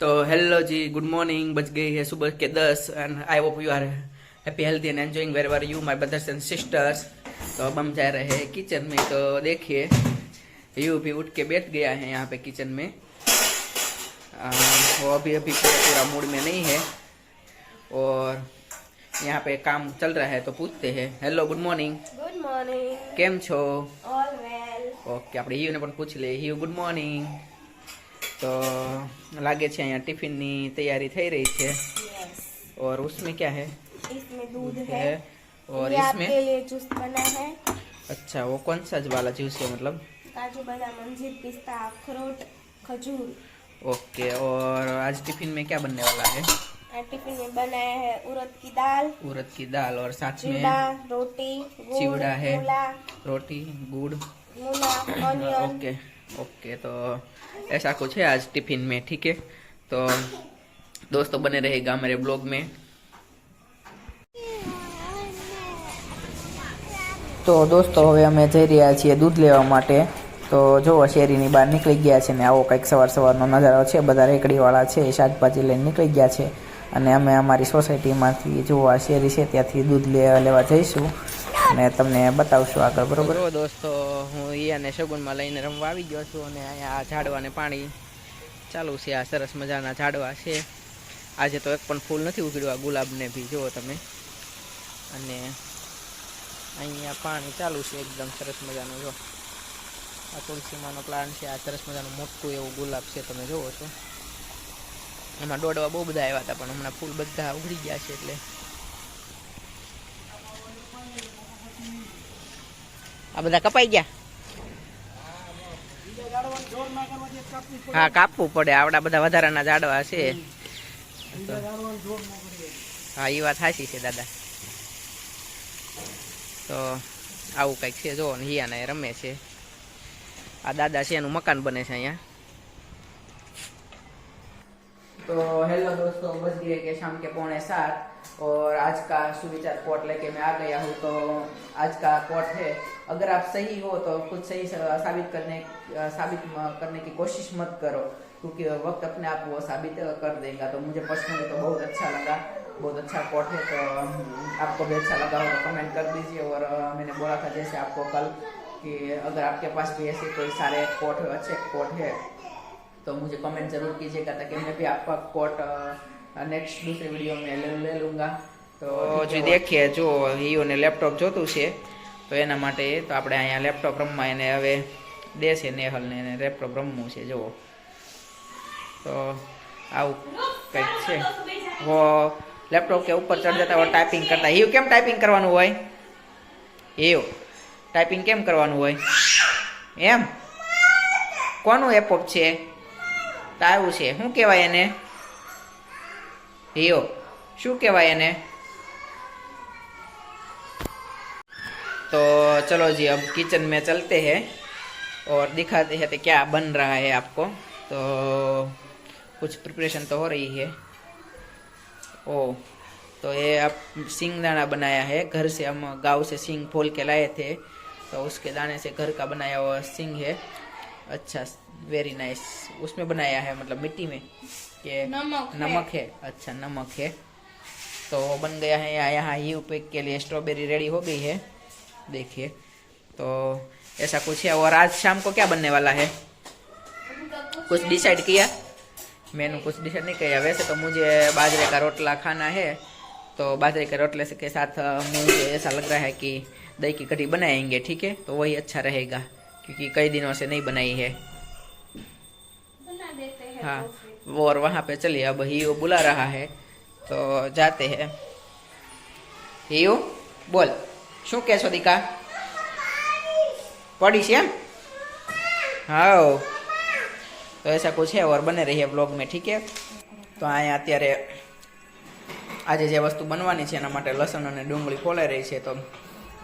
तो हेलो जी good morning बज गई है सुबह के दस and I hope you are happy healthy and enjoying wherever you my brothers and sisters तो अब हम जा रहे हैं किचन में तो देखिए यू भी उठ के बैठ गया है यहाँ पे किचन में आ, वो अभी अभी पूरा पूरा मूड में नहीं है और यहाँ पे काम चल रहा है तो पूछते हैं hello good morning good morning કેમ છો ઓલ વેલ ઓકે આપણે હિયુને પણ પૂછી લઈએ હિયુ ગુડ મોર્નિંગ તો લાગે છે અહીંયા ટિફિનની તૈયારી થઈ રહી છે यस और उसमें क्या है इसमें दूध है है और ये इसमें आपके लिए जूस बना है अच्छा वो कौन सा वाला जूस है मतलब काजू बादाम अंजीर पिस्ता अखरोट खजूर ओके और आज टिफिन में क्या बनने वाला है और टिफिन में बनाया है उड़द की दाल उड़द की दाल और साथ में चिवड़ा रोटी गुड़ चिवड़ा है। मूला रोटी गुड़ मूला ऑनियन ओके ओके तो ऐसा कुछ है आज टिफिन में ठीक है तो दोस्तों बने रहेगा मेरे ब्लॉग में તો દોસ્તો હવે અમે જઈ રહ્યા છીએ દૂધ લેવા માટે તો જો શેરીની બહાર નીકળી ગયા છે ને આવો કંઈક સવાર સવારનો નજારો છે બધા રેકડીવાળા છે એ શાકભાજી લઈને નીકળી ગયા છે અને અમે અમારી સોસાયટીમાંથી જો આ શેરી છે ત્યાંથી દૂધ લેવા લેવા જઈશું અને તમને બતાવશું આગળ બરોબર? દોસ્તો હું એ અને શગુનમાં લઈને રમવા આવી ગયો છું અને અહીંયા ઝાડવાને પાણી ચાલુ છે. આ સરસ મજાના ઝાડવા છે. આજે તો એક પણ ફૂલ નથી ઉગડ્યું આ ગુલાબને બી જુઓ તમે. અને અહીંયા પાણી ચાલુ છે એકદમ સરસ મજાનું જો આ તુલસીમાંનો પ્લાન્ટ છે આ સરસ મજાનું મોટું એવું ગુલાબ છે તમે જુઓ છો. એમાં દોડવા બહુ બધા આવ્યા હતા પણ હમણાં ફૂલ બધા ઉગડી ગયા છે એટલે આ બધા કપાઈ ગયા. હા, કાપવું પડે. આવડા બધા વધારાના ઝાડવા છે. હા એ વાત સાચી છે, દાદા. તો આવું કંઈક છે જો હિયાને રમે છે. આ દાદા છે, એનું મકાન બને છે અહીંયા. તો હેલો દોસ્તો, બસ ગયે કે શામ કે પોણે સાત. और आज का सुविचार कोट लेके मैं आ गया हूँ तो आज का कोट है। अगर आप सही हो तो खुद सही साबित करने साबित करने की कोशिश मत करो, क्योंकि वक्त अपने आप वो साबित कर देगा। तो मुझे पर्सनली तो बहुत अच्छा लगा, बहुत अच्छा कोट है तो आपको भी अच्छा लगा हो तो कमेंट कर दीजिए। और मैंने बोला था जैसे आपको कल कि अगर आपके पास भी ऐसे कोई सारे कोट, अच्छे कोट है तो मुझे कमेंट ज़रूर कीजिएगा, ताकि मैं भी आपका कोट नेक्स्ट दूसरे वीडियो में ले, ले लूँगा તો જે દેખીએ જો હિયોને લેપટોપ જોતું છે તો એના માટે તો આપણે અહીંયા લેપટોપ રમવા એને હવે દેશે નેહલને એને લેપટોપ રમવું છે જુઓ તો આવું કંઈક છે वो लैपटॉप के ऊपर चढ़ जाता है और टाइपिंग करता है હિયો કેમ ટાઈપિંગ કરવાનું હોય હિયો ટાઈપિંગ કેમ કરવાનું હોય એમ કોનું એપોપ છે તો આવ્યું છે શું કહેવાય એને હિયો શું કહેવાય એને तो चलो जी अब किचन में चलते हैं और दिखाते हैं कि क्या बन रहा है आपको तो कुछ प्रिपरेशन तो हो रही है ओ तो ये आप सिंग दाना बनाया है घर से हम गांव से सिंग फोल के लाए थे तो उसके दाने से घर का बनाया हुआ सिंग है अच्छा वेरी नाइस उसमें बनाया है मतलब मिट्टी में ये नमक है। नमक है। है अच्छा नमक है। तो वो बन गया है यहाँ यहाँ यू पैक के लिए स्ट्रॉबेरी रेडी हो गई है। देखिए तो ऐसा कुछ है। और आज शाम को क्या बनने वाला है? कुछ डिसाइड किया? मैंने कुछ डिसाइड नहीं किया। वैसे तो मुझे बाजरे का रोटला खाना है। तो बाजरे के रोटले के साथ मुझे ऐसा लग रहा है कि दही की कढ़ी बनाएँगे ठीक है? तो वही अच्छा रहेगा। क्योंकि कई दिनों से नहीं बनाई है बना देते हैं हाँ तो फिर। वो और वहाँ पे चलिए अब हीयो बुला रहा है तो जाते हैं हीयो बोल શું કહેશો દીકા પડી છે એમ હાઉ તો ऐसा कुछ है और बने रहिए ब्लॉग में ठीक है તો અહીંયા અત્યારે આજે જે વસ્તુ બનવાની છે એના માટે લસણ અને ડુંગળી ફોલાઈ રહી છે તો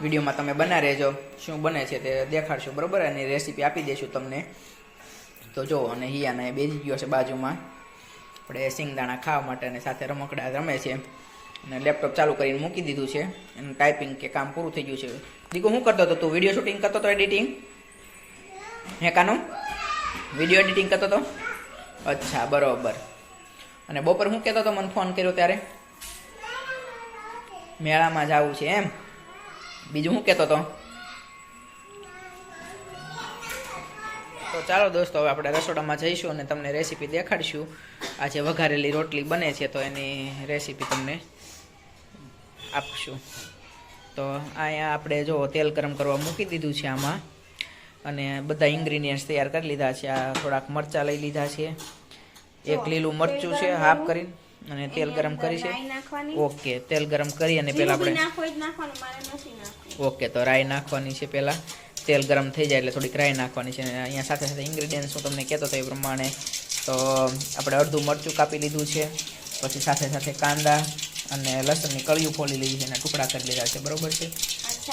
વિડીયોમાં તમે બના રહેજો, શું બને છે તે દેખાડશું, બરોબર? અને રેસીપી આપી દઈશું તમને. તો જો, અને હિયાને બેસી ગયો છે બાજુમાં. આપણે સિંગદાણા ખાવા માટે અને સાથે રમકડા રમે છે. અને લેપટોપ ચાલુ કરીને મૂકી દીધું છે. એનું ટાઈપિંગ કે કામ પૂરું થઈ ગયું છે. દીકુ શું કરતો હતો તું? વીડિયો શૂટિંગ કરતો હતો એડિટિંગ હે, કાનું? વીડિયો એડિટિંગ કરતો હતો? અચ્છા, બરોબર. અને બપોર હું કહેતો તો મને ફોન કર્યો ત્યારે? મેળામાં જવું છે એમ? બીજું હું કહેતો તો તો ચાલો દોસ્તો હવે આપણે રસોડામાં જઈશું અને તમને રેસીપી દેખાડીશું. આજે વઘારેલી રોટલી બને છે તો એની રેસીપી તમને આપશું. તો અહીંયા આપણે જો તેલ ગરમ કરવા મૂકી દીધું છે આમાં અને બધા ઇન્ગ્રીડિયન્ટ્સ તૈયાર કરી લીધા છે. આ થોડાક મરચાં લઈ લીધા છે. એક લીલું મરચું છે હાફ કરી અને તેલ ગરમ કરી છે. ઓકે તેલ ગરમ કરી અને પહેલાં આપણે ઓકે તો રાઈ નાખવાની છે પહેલાં તેલ ગરમ થઈ જાય એટલે થોડીક રાઈ નાખવાની છે. અને અહીંયા સાથે સાથે ઇન્ગ્રીડિયન્ટ્સ હું તમને કહેતો હતો એ પ્રમાણે તો આપણે અડધું મરચું કાપી લીધું છે. પછી સાથે સાથે કાંદા અને લસણની કળિયું ફોલી લીધી છે અને ટુકડા કરી લીધા છે બરોબર છે?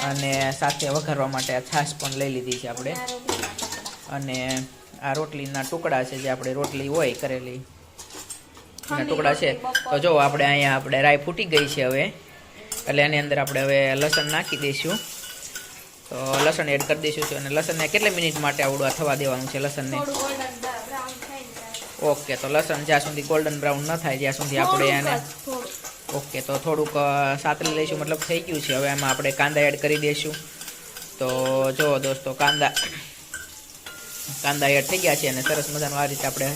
અને સાથે વઘારવા માટે આ છાશ પણ લઈ લીધી છે આપણે. અને આ રોટલીના ટુકડા છે જે આપણે રોટલી હોય કરેલી ખમી ટુકડા છે. તો જો આપણે અહીંયા આપણે રાઈ ફૂટી ગઈ છે હવે. એટલે એની અંદર આપણે હવે લસણ નાખી દઈશું. તો લસણ એડ કરી દઈશું અને લસણને કેટલી મિનિટ માટે આવડું થવા દેવાનું છે લસણને? ને ઓકે તો લસણ જ્યાં સુધી ગોલ્ડન બ્રાઉન ન થાય જ્યાં સુધી આપણે એને ઓકે તો થોડુંક સાતરી લઈશું મતલબ થઈ ગયું છે. હવે એમાં આપણે કાંદા એડ કરી દઈશું. તો જો દોસ્તો કાંદા કાંદા એડ થઈ ગયા છે અને સરસ મજાનું આ રીતે આપણે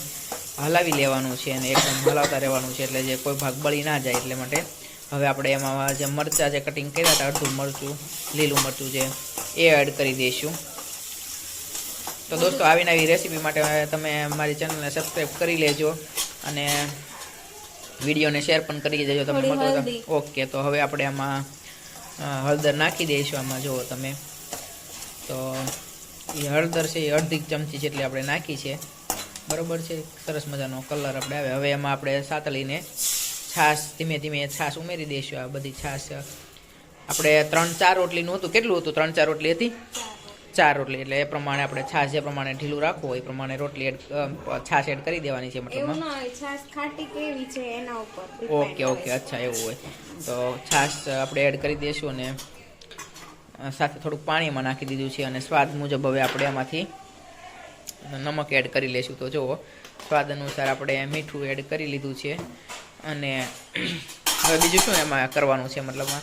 હલાવી લેવાનું છે અને એકદમ હલાવતા રહેવાનું છે એટલે જે કોઈ ભાગ બળી ના જાય એટલે માટે હવે આપણે એમાં જે મરચાં જે કટિંગ કર્યા હતા અડધું મરચું લીલું મરચું છે એ એડ કરી દઈશું. તો દોસ્તો આવીને આવી રેસીપી માટે તમે મારી ચેનલને સબસ્ક્રાઈબ કરી લેજો અને વિડીયોને શેર પણ કરી દેજો તમે મળતો. ઓકે તો હવે આપણે આમાં હળદર નાખી દઈશું આમાં જુઓ તમે. તો એ હળદર છે એ અડધી ચમચી જેટલી આપણે નાખી છે. બરોબર છે? સરસ મજાનો કલર આપણે આવે. હવે એમાં આપણે સાતળીને છાશ ધીમે ધીમે છાશ ઉમેરી દઈશું આ બધી છાશ. આપણે ત્રણ ચાર રોટલીનું હતું. કેટલું હતું? ત્રણ ચાર રોટલી હતી? ચાર રોટલી. એટલે એ પ્રમાણે આપણે છાશ જે પ્રમાણે ઢીલું રાખવું એ પ્રમાણે રોટલી એડ છાશ એડ કરી દેવાની છે એવું મતલબમાં ના હોય. છાશ ખાટી કેવી છે એના ઉપર ઓકે ઓકે. અચ્છા એવું હોય. તો છાશ આપણે એડ કરી દઈશું અને સાથે થોડુંક પાણીમાં નાખી દીધું છે અને સ્વાદ મુજબ હવે આપણે એમાંથી નમક એડ કરી લઈશું તો જુઓ સ્વાદ અનુસાર આપણે મીઠું એડ કરી લીધું છે. અને હવે બીજું શું એમાં કરવાનું છે મતલબમાં?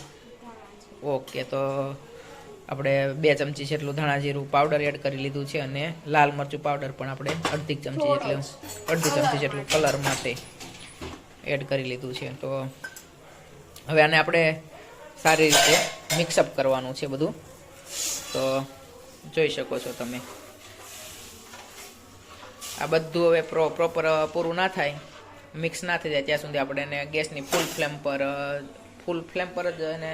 ઓકે તો આપણે બે ચમચી જેટલું ધાણા જીરું પાવડર એડ કરી લીધું છે અને લાલ મરચું પાવડર પણ આપણે અડધી ચમચી જેટલું અડધી ચમચી જેટલું કલર માટે એડ કરી લીધું છે. તો હવે આને આપણે સારી રીતે મિક્સઅપ કરવાનું છે બધું. તો જોઈ શકો છો તમે. આ બધું હવે પ્રો પ્રોપર પૂરું ના થાય. મિક્સ ના થઈ જાય ત્યાં સુધી આપણે એને ગેસની ફૂલ ફ્લેમ પર ફૂલ ફ્લેમ પર જ એને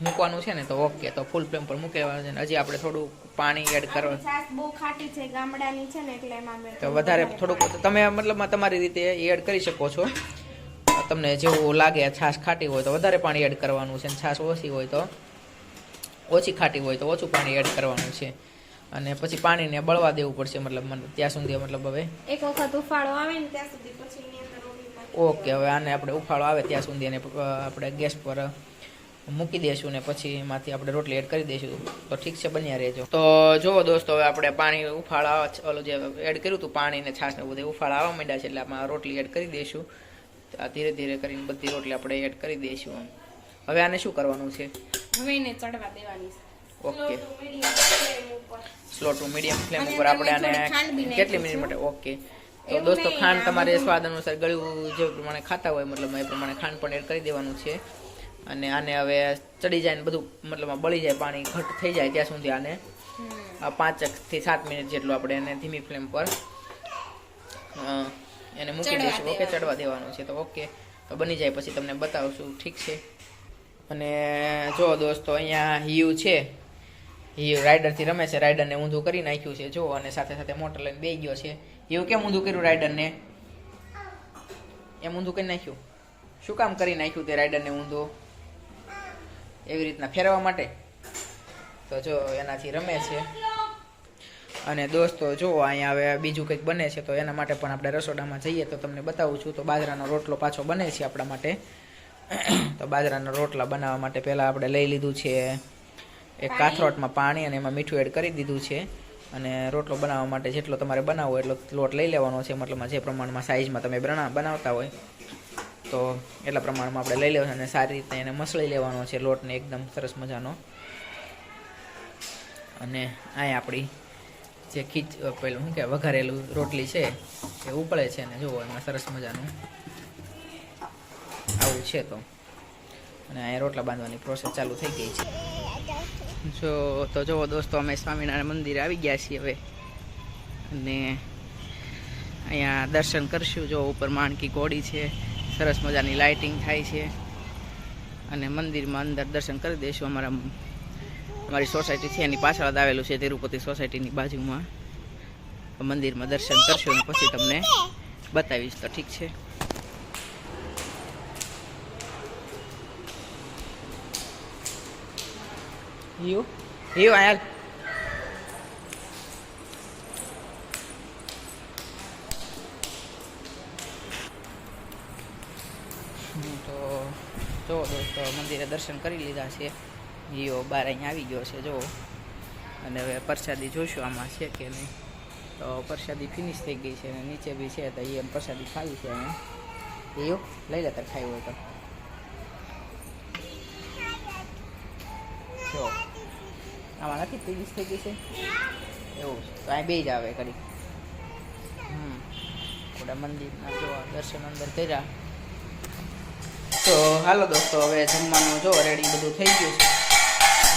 મૂકવાનું છે ને તો ઓકે તો ફૂલ ફ્લેમ પર મૂકી દેવાનું છે હજી આપણે થોડું પાણી એડ કરવા છાશ બહુ ખાટી છે ગામડાની છે ને એટલે એમાં તો વધારે થોડુંક તમે મતલબમાં તમારી રીતે એડ કરી શકો છો. તમને જેવું લાગે છાશ ખાટી હોય તો વધારે પાણી એડ કરવાનું છે છાશ ઓછી હોય તો ઓછી ખાટી હોય તો ઓછું પાણી એડ કરવાનું છે. અને પછી પાણીને બળવા દેવું પડશે મતલબ ત્યાં સુધી મતલબ હવે એક વખત ઉફાળો આવે ને ત્યાં સુધી પછી ઓકે હવે આને આપણે ઉફાળો આવે ત્યાં સુધી એને આપણે ગેસ પર મૂકી દઈશું ને પછી એમાંથી આપણે રોટલી એડ કરી દઈશું તો ઠીક છે બન્યા રહેજો. તો જુઓ દોસ્તો હવે આપણે પાણી ઉફાળા ઓલું જે એડ કર્યું હતું પાણી ને છાશ ને બધું ઉફાળા આવવા માંડ્યા છે એટલે આમાં રોટલી એડ કરી દઈશું ધીરે ધીરે કરીને બધી રોટલી આપણે એડ કરી દઈશું હવે આને શું કરવાનું છે? હવે એને ચડવા દેવાની છે. Okay. Slow to medium flame ઉપર. આપણે આને કેટલી મિનિટ માટે? ઓકે તો દોસ્તો ખાંડ તમારે સ્વાદ અનુસાર ગળ્યું જે પ્રમાણે ખાતા હોય મતલબ એ પ્રમાણે ખાંડ પણ એડ કરી દેવાનું છે. અને આને હવે ચડી જાય ને બધું મતલબ બળી જાય પાણી ઘટ થઈ જાય ત્યાં સુધી આને. આ પાંચથી સાત મિનિટ જેટલું આપણે એને ધીમી ફ્લેમ પર એને મૂકી દઈશું. ઓકે ચડવા દેવાનું છે. તો ઓકે તો બની જાય પછી તમને બતાવશું. ઠીક છે. અને જો દોસ્તો અહીંયા હિયું છે. હિયુ રાઇડરથી રમે છે રાઇડરને ઊંધું કરી નાખ્યું છે, જો, અને સાથે સાથે મોટર લઈને બે ગયો છે. એવું કેમ ઊંધું કર્યું રાઇડરને એમ ઊંધું કરી નાખ્યું? શું કામ કરી નાખ્યું તે રાઈડરને ઊંધું? એવી રીતના ફેરવા માટે? તો જો, એનાથી રમે છે. અને દોસ્તો, જો, અહીંયા હવે બીજું કંઈક બને છે, તો એના માટે પણ આપણે રસોડામાં જઈએ તો તમને બતાવું છું. તો બાજરાનો રોટલો પાછો બને છે આપણા માટે. તો બાજરાના રોટલા બનાવવા માટે પહેલાં આપણે લઈ લીધું છે. એક કાથરોટમાં પાણી અને એમાં મીઠું એડ કરી દીધું છે. અને રોટલો બનાવવા માટે જેટલો તમારે બનાવવો એટલો લોટ લઈ લેવાનો છે. મતલબમાં જે પ્રમાણમાં સાઇઝમાં તમે બના બનાવતા હોય તો એટલા પ્રમાણમાં આપણે લઈ લેવાનું અને સારી રીતે એને મસળી લેવાનો છે લોટને એકદમ સરસ મજાનો. અને અહીં આપણી જે ખીચ પેલું શું કે વઘારેલું રોટલી છે એ ઉપળે છે અને જુઓ એમાં સરસ મજાનું આવું છે તો. અને અહીંયા રોટલા બાંધવાની પ્રોસેસ ચાલુ થઈ ગઈ છે. જો, તો જુઓ દોસ્તો, અમે સ્વામિનારાયણ મંદિરે આવી ગયા છીએ હવે. અને અહીંયા દર્શન કરશું. જો, ઉપર માણકી ઘોડી છે, સરસ મજાની લાઇટિંગ થાય છે. અને મંદિરમાં અંદર દર્શન કરી દઈશું અમારા અમારી સોસાયટી છે, એની પાછળ જ આવેલું છે, તિરુપતિ સોસાયટીની બાજુમાં. મંદિરમાં દર્શન કરશું અને પછી તમને બતાવીશ. તો ઠીક છે. યુ યુ આયા તો જો, દોસ્તો, મંદિરે દર્શન કરી લીધા છે. જીઓ બાર અહીંયા આવી ગયો છે, જો. અને હવે પ્રસાદી જોઈશું આમાં છે કે નહીં. તો પ્રસાદી ફિનિશ થઈ ગઈ છે અને નીચે બી છે, તો એ પ્રસાદી ખાવી છે અહીંયા એવું લઈ લેતા ખાવી હોય તો. જો. આમાં નથી ફિનિશ થઈ ગઈ છે. એવું. તો અહીં બે જ આવે કરી હમ. થોડા મંદિરના જો દર્શન અંદર કર્યા. તો હાલો દોસ્તો, હવે જમવાનું જો રેડી બધું થઈ ગયું છે.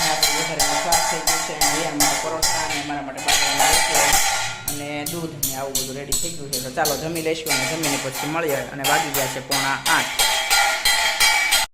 વધારેનું શાક થઈ ગયું છે. અને મારા માટે બાજરાનો અને દૂધ ને આવું બધું રેડી થઈ ગયું છે. તો ચાલો જમી લઈશું અને જમીને પછી મળીએ. અને વાગી ગયા છે પોણા આઠ.